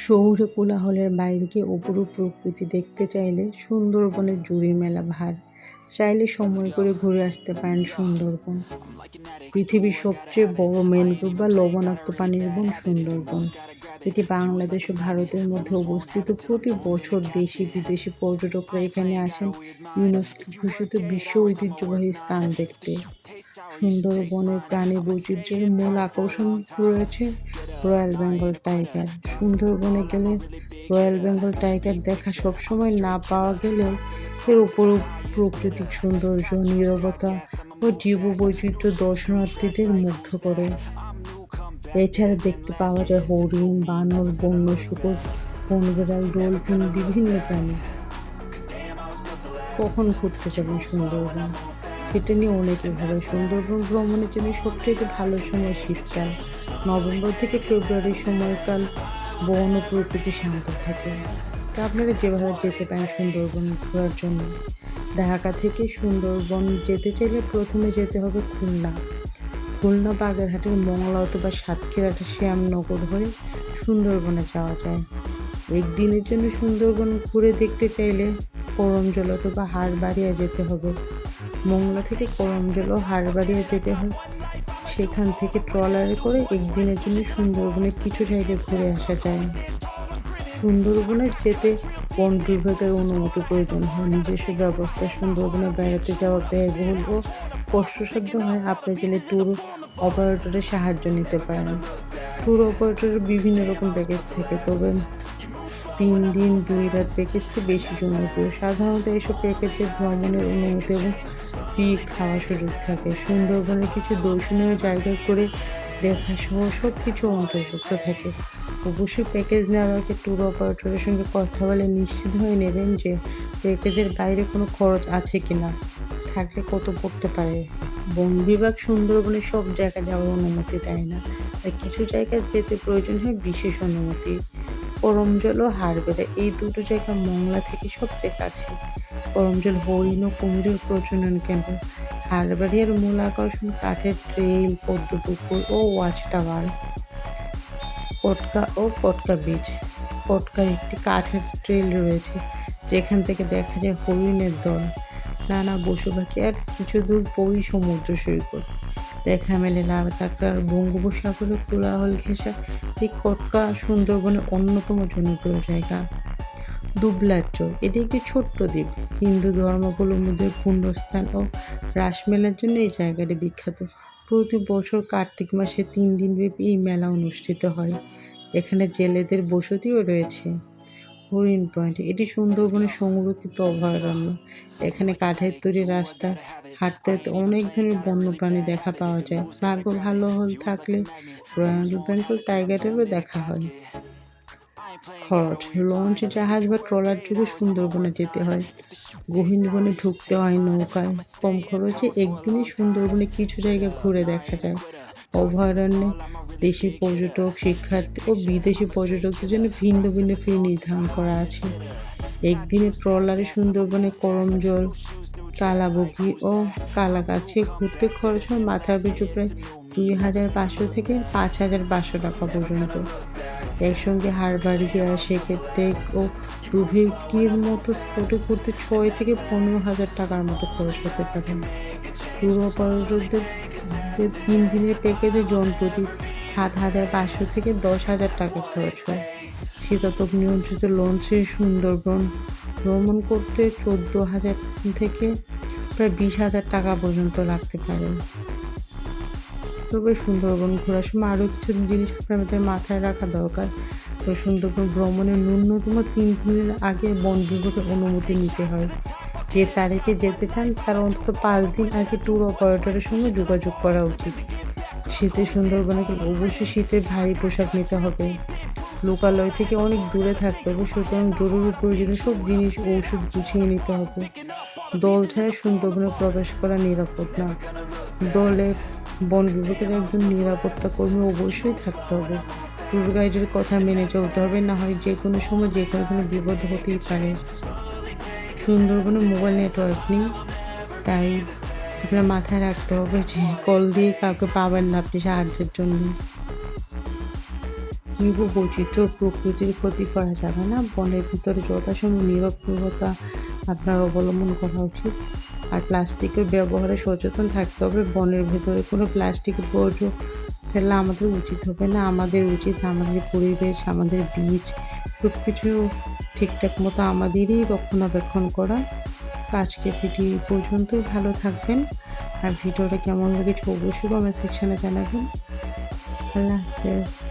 শহুরে কোলাহলের বাইরে গিয়ে অপরূপ প্রকৃতি দেখতে চাইলে সুন্দরবনের জুড়ি মেলা ভার। চাইলে সময় করে ঘুরে আসতে পারেন সুন্দরবন। পৃথিবীর সবচেয়ে বড় ম্যানগ্রোভ বা লবণাক্ত পানির বন সুন্দরবন। এটি বাংলাদেশ ও ভারতের মধ্যে অবস্থিত। প্রতি বছর দেশি বিদেশি পর্যটকরা এখানে আসেন। ইউনেস্কো ঘোষিত বিশ্ব ঐতিহ্যবাহী স্থান দেখতে। সুন্দরবনের প্রাণী বৈচিত্র্যের মূল আকর্ষণ রয়েছে রয়্যাল বেঙ্গল টাইগার। সুন্দরবনে গেলে রয়্যাল বেঙ্গল টাইগার দেখা সবসময় না পাওয়া গেলেও এর উপর প্রাকৃতিক সৌন্দর্য, নীরবতা ও জীব বৈচিত্র্য দর্শনার্থীদের মুগ্ধ করে। এছাড়া দেখতে পাওয়া যায় হরিণ, বানর, বন্য, শুকর, বনবিড়াল, ডলফিন, বিভিন্ন প্রাণী। কখন ঘুরতে যাবেন সুন্দরবন? সেটা নিয়ে অনেকে ভাবে সুন্দরবন ভ্রমণের জন্য সবথেকে ভালো সময় শীতকাল। নভেম্বর থেকে ফেব্রুয়ারির সময়কাল বন প্রকৃতি শান্ত থাকে। তা আপনারা যেভাবে যেতে পারেন সুন্দরবন ঘোরার জন্য। ঢাকা থেকে সুন্দরবন যেতে চাইলে প্রথমে যেতে হবে খুলনা। খুলনা বাগেরহাটের মংলা অথবা সাতক্ষীরাটা শ্যামনগর হয়ে সুন্দরবনে যাওয়া যায়। একদিনের জন্য সুন্দরবন ঘুরে দেখতে চাইলে করমজল অথবা হাড়বাড়িয়া যেতে হবে। মংলা থেকে করমজল ও হাড়বাড়িয়া যেতে হয়। সেখান থেকে ট্রলারে করে একদিনের জন্য সুন্দরবনের কিছু জায়গায় ঘুরে আসা যায়। সুন্দরবনে যেতে বন বিভাগের অনুমতি প্রয়োজন হয়? নিজস্ব ব্যবস্থা সুন্দরবনে বেড়াতে যাওয়া ব্যয়বহুল ও কষ্টসাধ্য হয়? আপনি চাইলে ট্যুর অপারেটরের সাহায্য নিতে পারেন। ট্যুর অপারেটরের বিভিন্ন রকম প্যাকেজ থাকে, তবে তিন দিন, দুই রাত প্যাকেজটি বেশি জনপ্রিয় সাধারণত এইসব প্যাকেজে ভ্রমণের অনুমতি এবং ফ্রি খাওয়ার সুযোগ থাকে। সুন্দরবনের কিছু দর্শনীয় জায়গা করে দেখা সহ সব কিছু অন্তর্ভুক্ত থাকে। অবশ্যই প্যাকেজ নেওয়ার আগে ট্যুর অপারেটরের সঙ্গে কথা বলে নিশ্চিত হয়ে নেবেন যে প্যাকেজের বাইরে কোনো খরচ আছে কি না থাকলে কত পড়তে পারে? বন বিভাগ সুন্দরবনে সব জায়গায় যাওয়ার অনুমতি দেয় না। তাই কিছু জায়গায় যেতে প্রয়োজন হয় বিশেষ অনুমতি। করমজল ও হাড়বেড়া এই দুটো জায়গা মংলা থেকে সবচেয়ে কাছে। করমজল হরিণ ও কুমিরের প্রজনন কেন্দ্র। হাড়বাড়িয়ার মূল আকর্ষণ কাঠের ট্রেল পদ্মপুকুর ও ওয়াচ টাওয়ার। কটকা ও কটকা বিচ। কটকার একটি কাঠের ট্রেল রয়েছে, যেখান থেকে দেখা যায় হরিণের দল। নানা পশু পাখি আর কিছু দূর পরই সমুদ্র সৈকত। দেখা মেলে কাঁকড়ার বঙ্গোপসাগরের কোলাহল ঘেঁষা এই কটকা সুন্দরবনের অন্যতম জনপ্রিয় জায়গা। দুবলাচর এটি একটি ছোট্ট দ্বীপ। হিন্দু ধর্মাবলম্বীদের পুণ্যস্থান ও রাসমেলার জন্য এই জায়গাটি বিখ্যাত। প্রতি বছর কার্তিক মাসে তিন দিন দিনব্যাপী এই মেলা অনুষ্ঠিত হয়। এখানে জেলেদের বসতিও রয়েছে। হরিণ পয়েন্ট এটি সুন্দরবনের সংরক্ষিত অভয়ারণ্য। এখানে কাঠের তৈরি রাস্তা, হাঁটতে হাঁটতে অনেক ধরনের বন্যপ্রাণী দেখা পাওয়া যায়। ভাগ্য ভালো হল থাকলে রয়্যাল বেঙ্গল টাইগারেরও দেখা হয়। খরচ লঞ্চ জাহাজ বা ট্রলার যুগে সুন্দরবনে যেতে হয়। গহীন বনে ঢুকতে হয় নৌকায়। কম খরচে একদিনে সুন্দরবনে কিছু জায়গা ঘুরে দেখা যায়। অভয়ারণ্যে দেশি পর্যটক, শিক্ষার্থী ও বিদেশি পর্যটকদের জন্য ভিন্ন ভিন্ন ফি নির্ধারণ করা আছে। একদিনে ট্রলারে সুন্দরবনে করমজল কালাবগি ও কালাগাছে ঘুরতে খরচ হয় মাথা পিছু প্রায় দুই হাজার পাঁচশো থেকে পাঁচ হাজার পাঁচশো টাকা পর্যন্ত। একসঙ্গে হাড়বাড়িয়া সেক্ষেত্রে ও ডুভেকির মতো স্পটে ঘুরতে ছয় থেকে পনেরো হাজার টাকার মতো খরচ হতে পারে ট্যুর অপারেটরদের তিন দিনের প্যাকেজে জন প্রতি সাত হাজার পাঁচশো থেকে দশ হাজার টাকা খরচ হয়। শীতাতপ নিয়ন্ত্রিত লঞ্চে সুন্দরবন ভ্রমণ করতে চোদ্দ হাজার থেকে প্রায় বিশ হাজার টাকা পর্যন্ত লাগতে পারে। তবে সুন্দরবন ঘোরার সময়। আরও কিছু জিনিস আমাদের মাথায় রাখা দরকার। তো সুন্দরবন ভ্রমণের ন্যূনতম তিন দিনের আগে বন বিভাগের অনুমতি নিতে হয়। যে তারিখে যেতে চান, তার অন্তত পাঁচ দিন আগে ট্যুর অপারেটরের সঙ্গে যোগাযোগ করা উচিত। শীতের সুন্দরবনে অবশ্যই শীতের ভারী পোশাক নিতে হবে। লোকালয় থেকে অনেক দূরে থাকতে হবে, সুতরাং জরুরি প্রয়োজনীয় সব জিনিস, ঔষধ গুছিয়ে নিতে হবে। দল ছাড়া সুন্দরবনে প্রবেশ করা নিরাপদ না। দলে বন বিভাগের একজন নিরাপত্তা কর্মী অবশ্যই থাকতে হবে। ট্যুর গাইডের কথা মেনে চলতে হবে, না হয় যে কোনো সময় যে কোনো কোনো বিপদ হতেই পারে। সুন্দরবনে মোবাইল নেটওয়ার্ক নেই, তাই আপনার মাথায় রাখতে হবে যে কল দিয়ে কাউকে পাবেন না আপনি সাহায্যের জন্য। বৈচিত্র্য প্রকৃতির ক্ষতি করা যাবে না। বনের ভিতরে যথাসম্ভব নিরবতা আপনার অবলম্বন করা উচিত। আর প্লাস্টিকের ব্যবহারে সচেতন থাকতে হবে। বনের ভেতরে কোনো প্লাস্টিকের বর্জ্য ফেলা আমাদের উচিত হবে না। আমাদের উচিত আমাদের পরিবেশ, আমাদের বীজ সব কিছু ঠিকঠাক মতো আমাদেরই রক্ষণাবেক্ষণ করা। আজকে এই পর্যন্তই। ভালো থাকবেন। আর ভিডিওটা কেমন লেগেছে অবশ্যই কমেন্ট সেকশনে জানাবেন। আল্লাহ হাফেজ।